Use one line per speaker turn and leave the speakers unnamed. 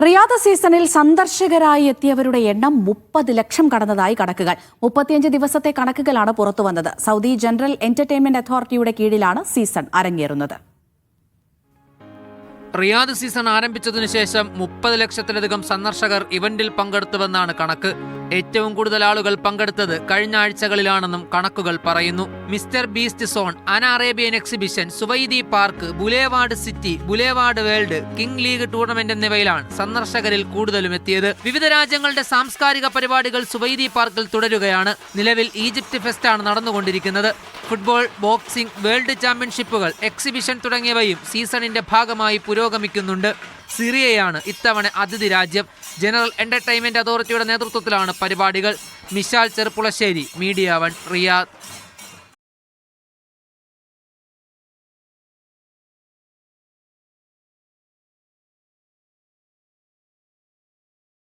റിയാദ സീസണിൽ സന്ദർശകരായി എത്തിയവരുടെ എണ്ണം മുപ്പത് ലക്ഷം കടന്നതായി കണക്കുകൾ. മുപ്പത്തിയഞ്ച് ദിവസത്തെ കണക്കുകളാണ് പുറത്തുവന്നത് സൗദി ജനറൽ എന്റർടൈൻമെന്റ് അതോറിറ്റിയുടെ കീഴിലാണ് സീസൺ അരങ്ങേറുന്നത്.
റിയാദ് സീസൺ ആരംഭിച്ചതിനു ശേഷം മുപ്പത് ലക്ഷത്തിലധികം സന്ദർശകർ ഇവന്റിൽ പങ്കെടുത്തുവെന്നാണ് കണക്ക്. ഏറ്റവും കൂടുതൽ ആളുകൾ പങ്കെടുത്തത് കഴിഞ്ഞ ആഴ്ചകളിലാണെന്നും കണക്കുകൾ പറയുന്നു. മിസ്റ്റർ ബീസ്റ്റ് സോൺ അൻ Arabian exhibition Suwaidi park boulevard city boulevard world king league tournament എന്നിവയിലാണ് സന്ദർശകരിൽ കൂടുതലും എത്തിയത്. വിവിധ രാജ്യങ്ങളുടെ സാംസ്കാരിക പരിപാടികൾ സുവൈദി പാർക്കിൽ തുടരുകയാണ്. നിലവിൽ ഈജിപ്റ്റ് ഫെസ്റ്റാണ് നടന്നുകൊണ്ടിരിക്കുന്നത്. ഫുട്ബോൾ ബോക്സിംഗ് വേൾഡ് ചാമ്പ്യൻഷിപ്പുകൾ എക്സിബിഷൻ തുടങ്ങിയവയും സീസണിന്റെ ഭാഗമായി പുരോഗമിക്കുന്നുണ്ട്. സിറിയയാണ് ഇത്തവണ അതിഥി രാജ്യം. ജനറൽ എന്റർടൈൻമെന്റ് അതോറിറ്റിയുടെ നേതൃത്വത്തിലാണ് പരിപാടികൾ. Mishal Cherpulassery media one Riyadh.